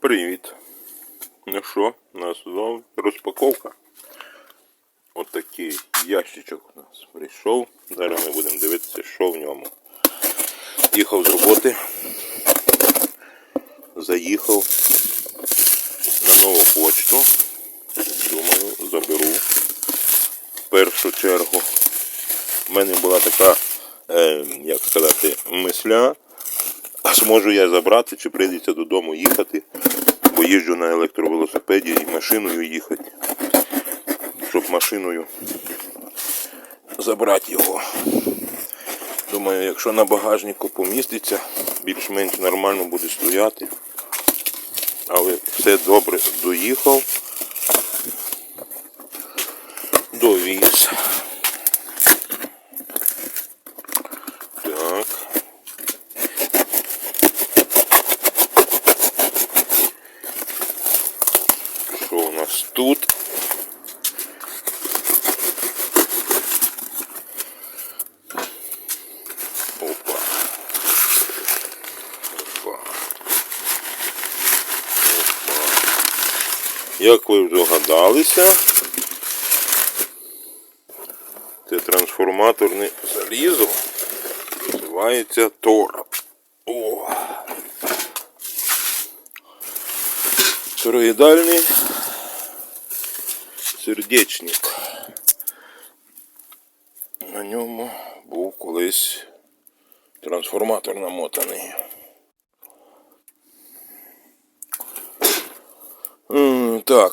Привіт. Ну що, у нас знову розпаковка. От ящичок у нас прийшов. Зараз ми будемо дивитися, що в ньому. Їхав з роботи. Заїхав на нову почту. Думаю, заберу. В першу чергу. У мене була така, е, як сказати, мисля. А зможу я забрати, чи прийдеться додому їхати, бо їжджу на електровелосипеді і машиною їхати, щоб машиною забрати його. Думаю, якщо на багажнику поміститься, більш-менш нормально буде стояти. Але все добре доїхав. Довіз. Так. Що у нас тут? Опа. Опа. Опа. Як ви здогадалися, це трансформаторне залізо називається Тор. О! Сердечник. На ньому був колись трансформатор намотаний. Так.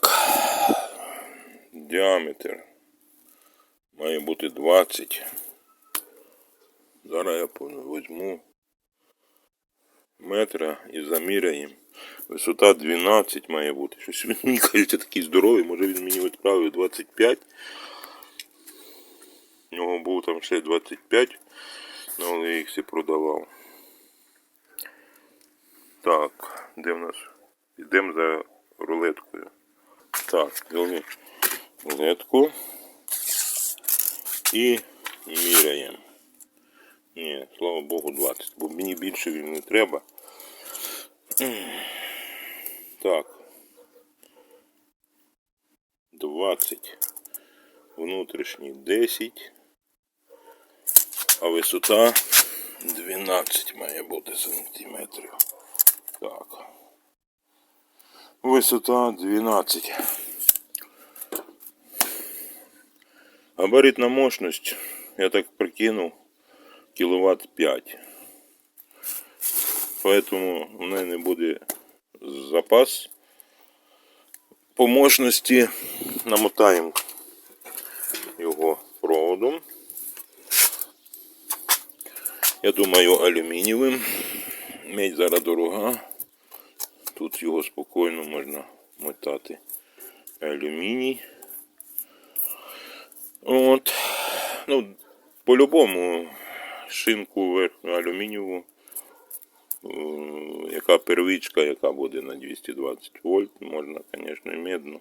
Діаметр має бути 20. Зараз я візьму метра і заміряємо. Висота 12 має бути. Щось він мені кажеться такий здоровий, може він мені відправив 25. У нього був там ще 25, ну, але я їх всі продавав. Так, де в нас? Йдемо за рулеткою. Так, взяли рулетку і міряємо. Ні, слава Богу, 20, бо мені більше він не треба. Так. 20. Внутрішній 10. А висота 12 має бути сантиметрів. Так. Висота 12. Габаритна мощність, я так прикинув, кіловат 5. Поэтому у мене буде запас по мощності намотаємо його проводом. Я думаю, алюмінієвим. Медь зараз дорога. Тут його спокійно можна мотати алюміній. От. Ну, по-любому шинку алюмінієву яка первичка, яка буде на 220 вольт, можна, звісно, медну.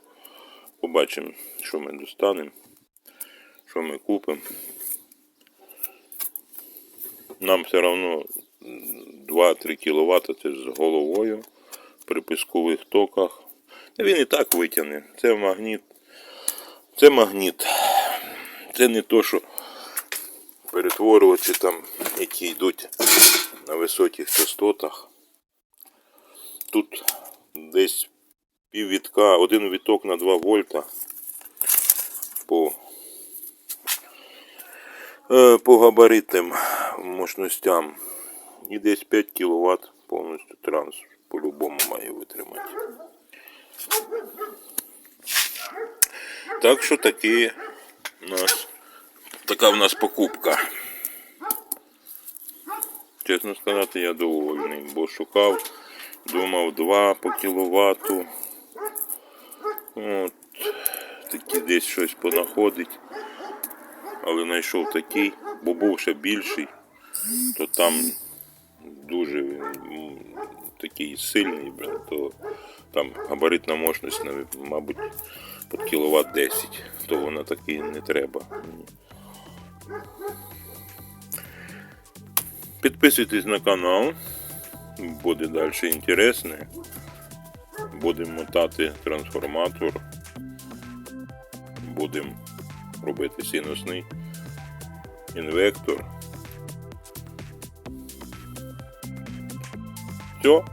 Побачимо, що ми достанемо, що ми купимо. Нам все одно 2-3 кВт це з головою при пискових токах. Він і так витягне. Це магніт. Це магніт. Це не то, що перетворювачі там, які йдуть на високих частотах. Тут десь пів вітка, один віток на 2 вольта по, е, по габаритним мощностям. І десь 5 кВт повністю транс по-любому має витримати. Так що такі у нас така в нас покупка. Чесно сказати, я довольний, бо шукав, думав 2 по кіловату. От, такі десь щось понаходить. Але знайшов такий, бо був ще більший, то там дуже він, такий сильний, то там габаритна мощність, мабуть, під кіловат 10, то вона такий не треба. Підписуйтесь на канал, буде далі інтересне. будемо мотати трансформатор, будемо робити синусний інвектор. Все.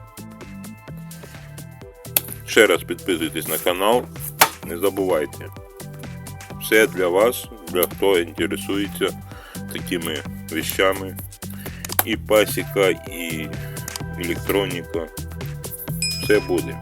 Ще раз підписуйтесь на канал. Не забувайте. Все для вас, для хто інтересується такими вещами. І пасіка, і електроніка. Все буде.